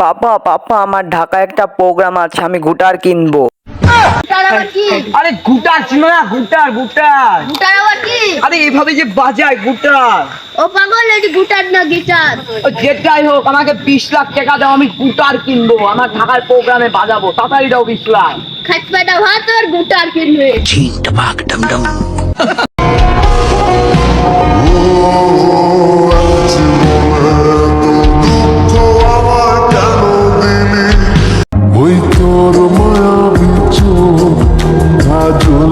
পাপা পাপা আমার ঢাকায় একটা প্রোগ্রাম আছে আমি গুটার কিনবো। গুটার আবার কি? আরে গুটার ছিল না গুটার গুটার। গুটার আবার কি? আরে এইভাবে যে বাজায় গুটার। ও পাগল এটি গুটার না গিটার? ও যেটাই হোক আমাকে বিশ লাখ টাকা দাও আমি গুটার কিনবো। আমার ঢাকার প্রোগ্রামে বাজাবো তাড়াতাড়ি দাও বিশ লাখ। খাট পেটা ভাত আর গুটার কিনবে। ওই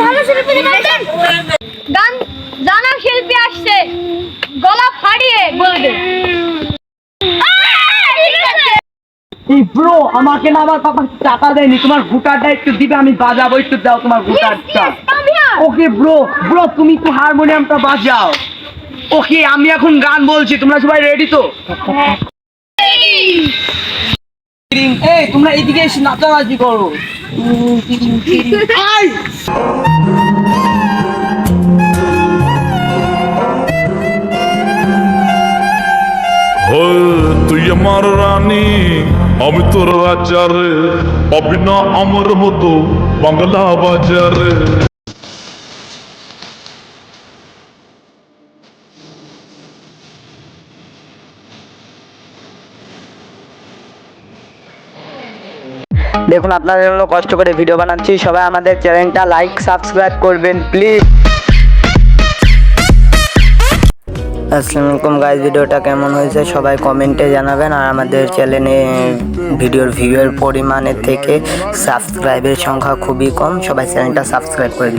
ভালো শিল্পী গান গান জানা শিল্পী আসছে গলা ফাড়িয়ে বলবে এই ব্রো আমাকে না আমার পাপা টাকা দেয়নি? তোমার গুটারটা একটু দিবে আমি বাজাবো একটু দাও তোমার গুটারটা ওকে ব্রো ব্রো তুমি একটু হারমোনিয়ামটা বাজাও। ওকে আমি এখন গান বলছি তোমরা সবাই রেডি তো? এই তোমরা এদিকে এসে নাচানাচি করো! হয় তুই আমার রানী আমি তোর রাজারে পাবি না আমার মতো বাংলা বাজারে। দেখুন, আপনাদের জন্য কষ্ট করে ভিডিও বানাচ্ছি। সবাই আমাদের চ্যানেলটা লাইক সাবস্ক্রাইব করবেন প্লিজ আসসালামু আলাইকুম গাইজ ভিডিওটা কেমন হয়েছে সবাই কমেন্টে জানাবেন। আর আমাদের চ্যানেলে ভিডিওর ভিউয়ের পরিমাণের থেকে সাবস্ক্রাইবের সংখ্যা খুবই কম। সবাই চ্যানেলটা সাবস্ক্রাইব করে দেবেন।